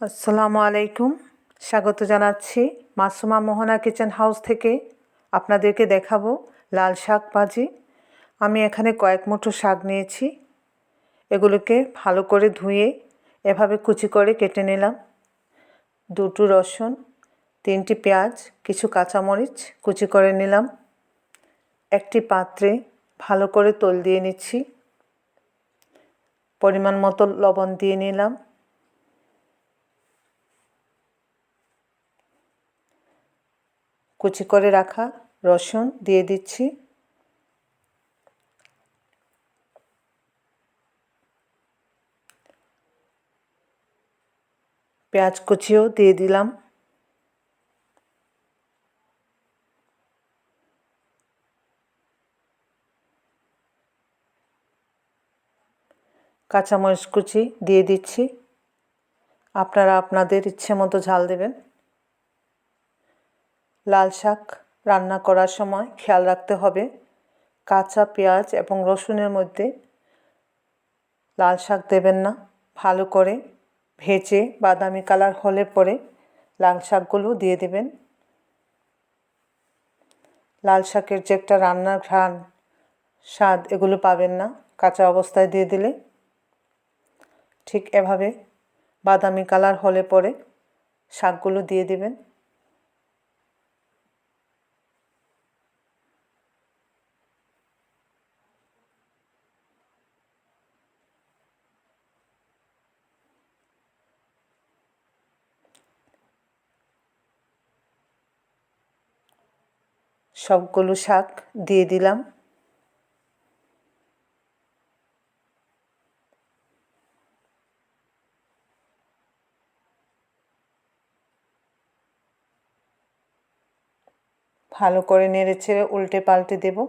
আসসালামু আলাইকুম। স্বাগত জানাচ্ছি মাসুমা মোহনা কিচেন হাউস থেকে আপনাদেরকে দেখাবো লাল শাক ভাজি। আমি এখানে কয়েক মুঠো শাক নিয়েছি। এগুলোকে ভালো করে ধুয়ে এভাবে কুচি করে কেটে নিলাম। দুটো রসুন, তিনটি পেঁয়াজ, কিছু কাঁচামরিচ কুচি করে নিলাম। একটি পাত্রে ভালো করে তোল দিয়ে নিচ্ছি। পরিমাণ মতো লবণ দিয়ে নিলাম। কুচি করে রাখা রসুন দিয়ে দিচ্ছি। পেঁয়াজ কুচিও দিয়ে দিলাম। কাঁচামরিচ কুচি দিয়ে দিচ্ছি। আপনারা আপনাদের ইচ্ছে মতো ঝাল দেবেন। লাল শাক রান্না করার সময় খেয়াল রাখতে হবে। কাঁচা পেঁয়াজ এবং রসুনের মধ্যে লাল শাক দেবেন না। ভালো করে ভেজে বাদামি কালার হলে পরে লাল শাকগুলো দিয়ে দেবেন। লাল শাকের যে একটা রান্নার ঘ্রাণ, স্বাদ এগুলো পাবেন না কাঁচা অবস্থায় দিয়ে দিলে। ঠিক এভাবে বাদামি কালার হলে পরে শাকগুলো দিয়ে দেবেন। সবগুলো শাক দিয়ে দিলাম। ভালো করে নেড়ে ছেড়ে উল্টে পাল্টে দেবো।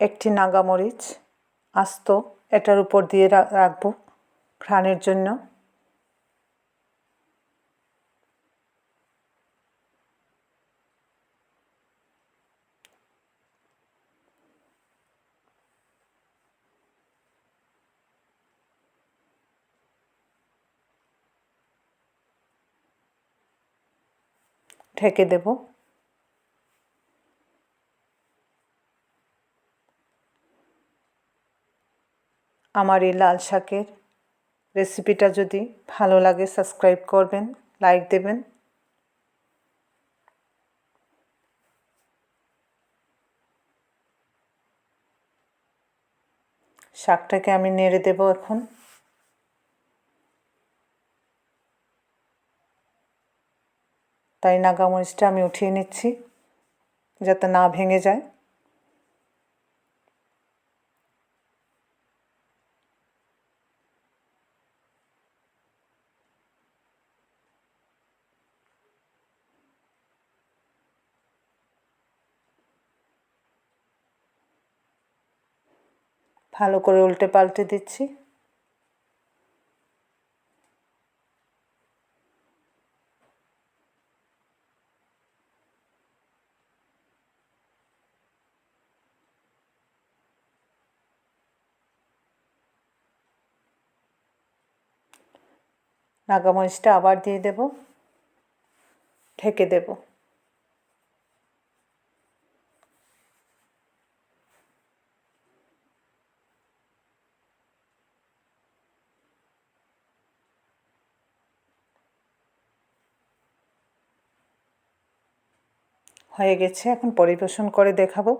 একটি নাগামরিচ আস্ত এটার উপর দিয়ে রাখব ঘ্রাণের জন্য। ঢেকে দেবো। আমার এই লাল শাকের রেসিপিটা যদি ভালো লাগে সাবস্ক্রাইব করবেন লাইক দেবেন। শাকটাকে আমি নেড়ে দেব এখন। তাই নাগামরিচটা আমি উঠিয়ে নিচ্ছি, যাতে না ভেঙে যায়। ভালো করে উল্টে পাল্টে দিচ্ছি। নাগামরিচটা আবার দিয়ে দেব ঢেকে দেবো। হয়ে গেছে। এখন পরিবেশন করে দেখাবো।